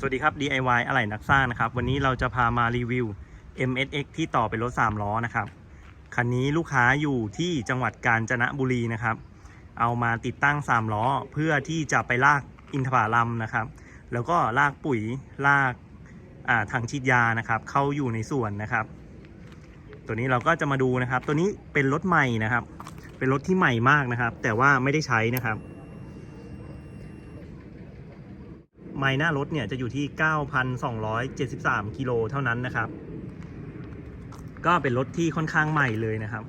สวัสดีครับ DIY อะไหล่นักสร้างนะครับ วันนี้เราจะพามารีวิว MSX ที่ต่อเป็นรถ 3 ล้อนะครับ คันนี้ลูกค้าอยู่ที่จังหวัดกาญจนบุรีนะครับ เอามาติดตั้ง 3 ล้อ เพื่อที่จะไปลากอินทผลัมนะครับ แล้วก็ลากปุ๋ยลากอ่าถังฉีดยานะครับ เข้าอยู่ในสวนนะครับ ตัวนี้เราก็จะมาดูนะครับ ตัวนี้เป็นรถใหม่นะครับ เป็นรถที่ใหม่มากนะครับ แต่ว่าไม่ได้ใช้นะครับ ไมล์หน้ารถเนี่ยจะอยู่ที่ 9,273 กิโลเท่านั้นนะครับ ก็เป็นรถที่ค่อนข้างใหม่เลยนะครับ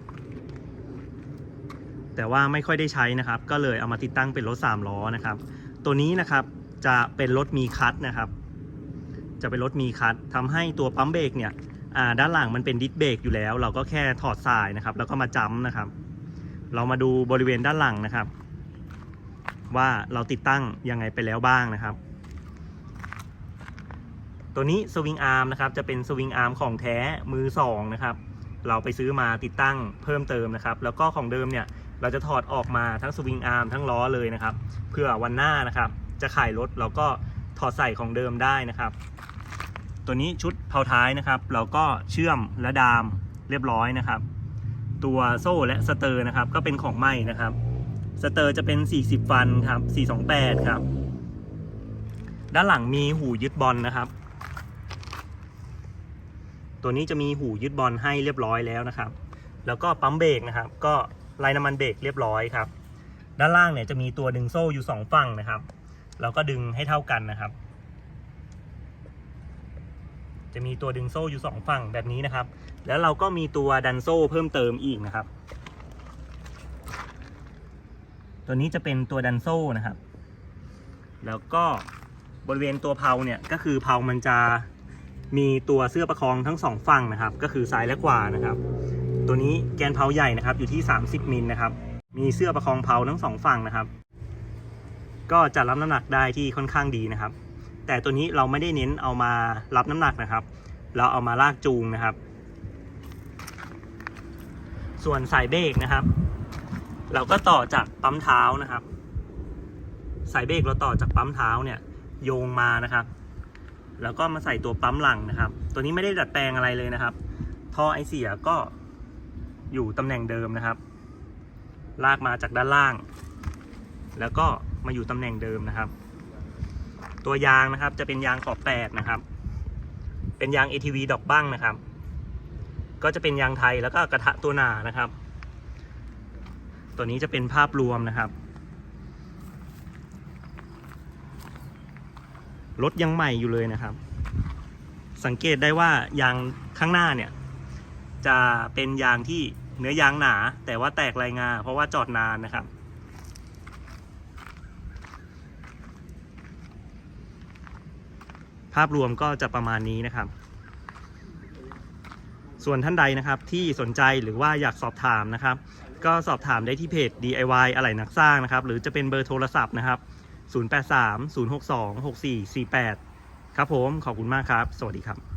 แต่ว่าไม่ค่อยได้ใช้นะครับ ก็เลยเอามาติดตั้งเป็นรถ 3 ล้อนะครับ ตัวนี้นะครับจะเป็นรถมีคัทนะครับ จะเป็นรถมีคัททำให้ตัวปั๊มเบรกเนี่ยอ่าด้านหลังมันเป็นดิสเบรกอยู่แล้ว เราก็แค่ถอดสายนะครับ แล้วก็มาจัมป์นะครับ เรามาดูบริเวณด้านหลังนะครับ ว่าเราติดตั้งยังไงไปแล้วบ้างนะครับ ตัวนี้สวิงอาร์มนะครับจะเป็นสวิงอาร์มของแท้มือสองนะครับเราไปซื้อมาติดตั้งเพิ่มเติมนะครับ แล้วก็ของเดิมเนี่ยเราจะถอดออกมาทั้งสวิงอาร์มทั้งล้อเลยนะครับ เพื่อวันหน้านะครับจะขายรถเราก็ถอดใส่ของเดิมได้นะครับ ตัวนี้ชุดเผาท้ายนะครับ เราก็เชื่อมและดามเรียบร้อยนะครับ ตัวโซ่และสเตอร์นะครับก็เป็นของใหม่นะครับ สเตอร์จะเป็น 40 ฟันครับ 428 ครับ ด้านหลังมีหูยึดบอลนะครับ ตัวนี้จะมีหูยึดบอลให้เรียบร้อยแล้วนะครับ แล้วก็ปั๊มเบรกนะครับ ก็ไล่น้ำมันเบรกเรียบร้อยครับ ด้านล่างเนี่ยจะมีตัวดึงโซ่อยู่สองฝั่งนะครับ เราก็ดึงให้เท่ากันนะครับ จะมีตัวดึงโซ่อยู่สองฝั่งแบบนี้นะครับ แล้วเราก็มีตัวดันโซ่เพิ่มเติมอีกนะครับ ตัวนี้จะเป็นตัวดันโซ่นะครับ แล้วก็บริเวณตัวเพลาเนี่ยก็คือเพลามันจะ มีตัวเสื้อประคองทั้งสองฝั่งนะครับ ก็คือซ้ายและขวานะครับ ตัวนี้แกนเพลาใหญ่นะครับ อยู่ที่ 30มิลนะครับ มีเสื้อประคองเพลาทั้งสองฝั่งนะครับ ก็จะรับน้ำหนักได้ที่ค่อนข้างดีนะครับ แต่ตัวนี้เราไม่ได้เน้นเอามารับน้ำหนักนะครับ เราเอามาลากจูงนะครับ ส่วนสายเบรกนะครับ เราก็ต่อจากปั๊มเท้านะครับ สายเบรกเราต่อจากปั๊มเท้าเนี่ยโยงมานะครับ แล้วก็มาใส่ตัวปั๊มหลังนะครับ ตัวนี้ไม่ได้ดัดแปลงอะไรเลยนะครับ ท่อไอเสียก็อยู่ตำแหน่งเดิมนะครับ ลากมาจากด้านล่าง แล้วก็มาอยู่ตำแหน่งเดิมนะครับ ตัวยางนะครับจะเป็นยางขอบแปดนะครับ เป็นยาง ATV ดอกบ้างนะครับ ก็จะเป็นยางไทยแล้วก็กระทะตัวหนานะครับ ตัวนี้จะเป็นภาพรวมนะครับ รถยังใหม่อยู่เลยนะครับ สังเกตได้ว่ายางข้างหน้าเนี่ย จะเป็นยางที่เนื้อยางหนา แต่ว่าแตกลายงา เพราะว่าจอดนานนะครับ ภาพรวมก็จะประมาณนี้นะครับ ส่วนท่านใดนะครับที่สนใจหรือว่าอยากสอบถามนะครับ ก็สอบถามได้ที่เพจ DIY อะไหล่นักสร้างนะครับ หรือจะเป็นเบอร์โทรศัพท์นะครับ 083 062 6448 ครับผม ขอบคุณมากครับ สวัสดีครับ